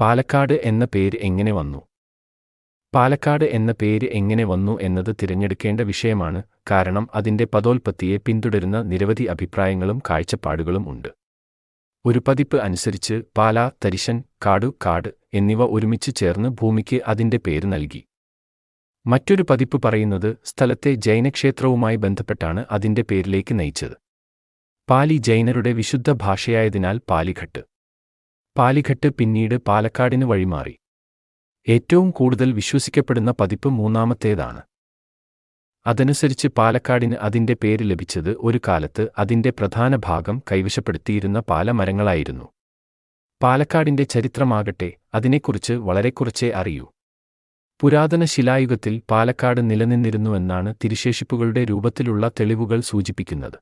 പാലക്കാട് എന്ന പേര് എങ്ങനെ വന്നു? പാലക്കാട് എന്ന പേര് എങ്ങനെ വന്നു എന്നത് തിരഞ്ഞെടുക്കേണ്ട വിഷയമാണ്. കാരണം അതിന്റെ പദോൽപത്തിയെ പിന്തുടരുന്ന നിരവധി അഭിപ്രായങ്ങളും കാഴ്ചപ്പാടുകളും ഉണ്ട്. ഒരു പതിപ്പ് അനുസരിച്ച് പാല തരിശൻ കാടു കാട് എന്നിവ ഒരുമിച്ച് ചേർന്ന് ഭൂമിക്ക് അതിന്റെ പേര് നൽകി. മറ്റൊരു പതിപ്പ് പറയുന്നത് സ്ഥലത്തെ ജൈനക്ഷേത്രവുമായി ബന്ധപ്പെട്ടാണ് അതിന്റെ പേരിലേക്ക് നയിച്ചത്. പാലി ജൈനരുടെ വിശുദ്ധ ഭാഷയായതിനാൽ പാലിഘട്ട്. പാലിഘട്ട് പിന്നീട് പാലക്കാടിന് വഴിമാറി. ഏറ്റവും കൂടുതൽ വിശ്വസിക്കപ്പെടുന്ന പതിപ്പ് മൂന്നാമത്തേതാണ്. അതനുസരിച്ച് പാലക്കാടിന് അതിന്റെ പേര് ലഭിച്ചത് ഒരു കാലത്ത് അതിന്റെ പ്രധാന ഭാഗം കൈവശപ്പെടുത്തിയിരുന്ന പാലമരങ്ങളായിരുന്നു. പാലക്കാടിന്റെ ചരിത്രമാകട്ടെ അതിനെക്കുറിച്ച് വളരെ കുറച്ചേ അറിയൂ. പുരാതന ശിലായുഗത്തിൽ പാലക്കാട് നിലനിന്നിരുന്നുവെന്നാണ് തിരുശേഷിപ്പുകളുടെ രൂപത്തിലുള്ള തെളിവുകൾ സൂചിപ്പിക്കുന്നത്.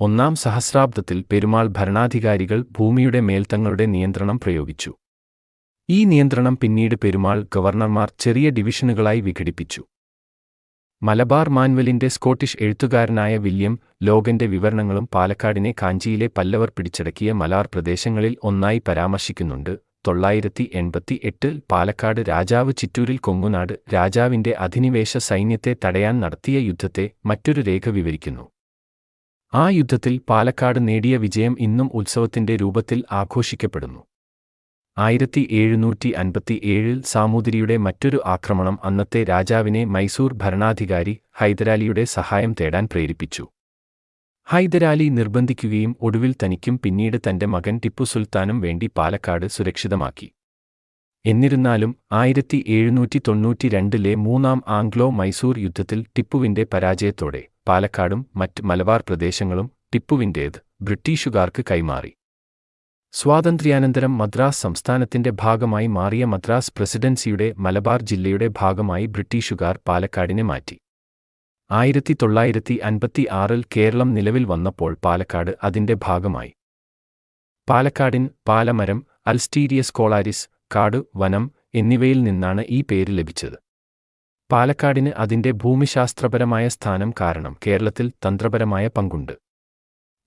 ഒന്നാം സഹസ്രാബ്ദത്തിൽ പെരുമാൾ ഭരണാധികാരികൾ ഭൂമിയുടെ മേൽത്തങ്ങളുടെ നിയന്ത്രണം പ്രയോഗിച്ചു. ഈ നിയന്ത്രണം പിന്നീട് പെരുമാൾ ഗവർണർമാർ ചെറിയ ഡിവിഷനുകളായി വിഘടിപ്പിച്ചു. മലബാർ മാൻവലിന്റെ സ്കോട്ടിഷ് എഴുത്തുകാരനായ വില്യം ലോഗന്റെ വിവരണങ്ങളും പാലക്കാടിനെ കാഞ്ചിയിലെ പല്ലവർ പിടിച്ചടക്കിയ മലാർ പ്രദേശങ്ങളിൽ ഒന്നായി പരാമർശിക്കുന്നുണ്ട്. തൊള്ളായിരത്തി എൺപത്തി എട്ടിൽ പാലക്കാട് രാജാവ് ചിറ്റൂരിൽ കൊങ്ങുനാട് രാജാവിന്റെ അധിനിവേശ സൈന്യത്തെ തടയാൻ നടത്തിയ യുദ്ധത്തെ മറ്റൊരു രേഖ വിവരിക്കുന്നു. ആ യുദ്ധത്തിൽ പാലക്കാട് നേടിയ വിജയം ഇന്നും ഉത്സവത്തിന്റെ രൂപത്തിൽ ആഘോഷിക്കപ്പെടുന്നു. ആയിരത്തി എഴുന്നൂറ്റി അൻപത്തിയേഴിൽ സാമൂതിരിയുടെ മറ്റൊരു ആക്രമണം അന്നത്തെ രാജാവിനെ മൈസൂർ ഭരണാധികാരി ഹൈദരാലിയുടെ സഹായം തേടാൻ പ്രേരിപ്പിച്ചു. ഹൈദരാലി നിർബന്ധിക്കുകയും ഒടുവിൽ തനിക്കും പിന്നീട് തന്റെ മകൻ ടിപ്പു സുൽത്താനും വേണ്ടി പാലക്കാട് സുരക്ഷിതമാക്കി. എന്നിരുന്നാലും ആയിരത്തി എഴുന്നൂറ്റി മൂന്നാം ആംഗ്ലോ മൈസൂർ യുദ്ധത്തിൽ ടിപ്പുവിന്റെ പരാജയത്തോടെ പാലക്കാടും മറ്റ് മലബാർ പ്രദേശങ്ങളും ടിപ്പുവിന്റേത് ബ്രിട്ടീഷുകാർക്ക് കൈമാറി. സ്വാതന്ത്ര്യാനന്തരം മദ്രാസ് സംസ്ഥാനത്തിന്റെ ഭാഗമായി മാറിയ മദ്രാസ് പ്രസിഡൻസിയുടെ മലബാർ ജില്ലയുടെ ഭാഗമായി ബ്രിട്ടീഷുകാർ പാലക്കാടിനെ മാറ്റി. ആയിരത്തി തൊള്ളായിരത്തി അൻപത്തി ആറിൽ കേരളം നിലവിൽ വന്നപ്പോൾ പാലക്കാട് അതിന്റെ ഭാഗമായി. പാലക്കാടിൻ പാലമരം അൽസ്റ്റീരിയസ് കോളാരിസ് കാട് വനം എന്നിവയിൽ നിന്നാണ് ഈ പേര് ലഭിച്ചത്. പാലക്കാടിന് അതിന്റെ ഭൂമിശാസ്ത്രപരമായ സ്ഥാനം കാരണം കേരളത്തിൽ തന്ത്രപരമായ പങ്കുണ്ട്.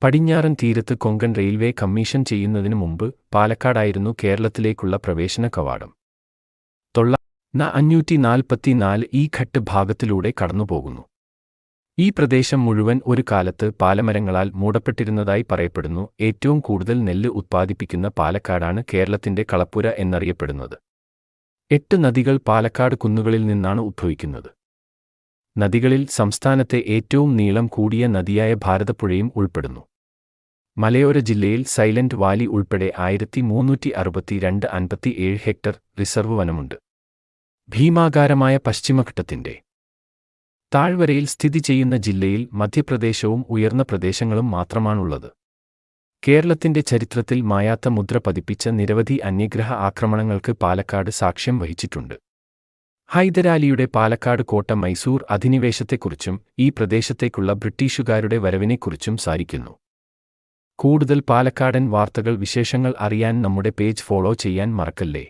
പടിഞ്ഞാറൻ തീരത്ത് കൊങ്കൺ റെയിൽവേ കമ്മീഷൻ ചെയ്യുന്നതിനു മുമ്പ് പാലക്കാടായിരുന്നു കേരളത്തിലേക്കുള്ള പ്രവേശന കവാടം. തൊള്ള ന അഞ്ഞൂറ്റി നാൽപ്പത്തിനാല് ഈ ഘട്ട് ഭാഗത്തിലൂടെ കടന്നുപോകുന്നു. ഈ പ്രദേശം മുഴുവൻ ഒരു കാലത്ത് പാലമരങ്ങളാൽ മൂടപ്പെട്ടിരുന്നതായി പറയപ്പെടുന്നു. ഏറ്റവും കൂടുതൽ നെല്ല് ഉത്പാദിപ്പിക്കുന്ന പാലക്കാടാണ് കേരളത്തിന്റെ കളപ്പുര എന്നറിയപ്പെടുന്നത്. എട്ട് നദികൾ പാലക്കാട് കുന്നുകളിൽ നിന്നാണ് ഉദ്ഭവിക്കുന്നത് നദികളിൽ സംസ്ഥാനത്തെ ഏറ്റവും നീളം കൂടിയ നദിയായ ഭാരതപ്പുഴയും ഉൾപ്പെടുന്നു. മലയോര ജില്ലയിൽ സൈലന്റ് വാലി ഉൾപ്പെടെ ആയിരത്തി മൂന്നൂറ്റി അറുപത്തിരണ്ട് അൻപത്തിയേഴ് ഹെക്ടർ റിസർവ് വനമുണ്ട്. ഭീമാകാരമായ പശ്ചിമഘട്ടത്തിന്റെ താഴ്വരയിൽ സ്ഥിതി ചെയ്യുന്ന ജില്ലയിൽ മധ്യപ്രദേശവും ഉയർന്ന പ്രദേശങ്ങളും മാത്രമാണുള്ളത്. കേരളത്തിന്റെ ചരിത്രത്തിൽ മായാത്ത മുദ്ര പതിപ്പിച്ച നിരവധി അന്യഗ്രഹ ആക്രമണങ്ങൾക്ക് പാലക്കാട് സാക്ഷ്യം വഹിച്ചിട്ടുണ്ട്. ഹൈദരാലിയുടെ പാലക്കാട് കോട്ട മൈസൂർ അധിനിവേശത്തെക്കുറിച്ചും ഈ പ്രദേശത്തേക്കുള്ള ബ്രിട്ടീഷുകാരുടെ വരവിനെക്കുറിച്ചും സാരിക്കുന്നു. കൂടുതൽ പാലക്കാടൻ വാർത്തകൾ വിശേഷങ്ങൾ അറിയാൻ നമ്മുടെ പേജ് ഫോളോ ചെയ്യാൻ മറക്കല്ലേ?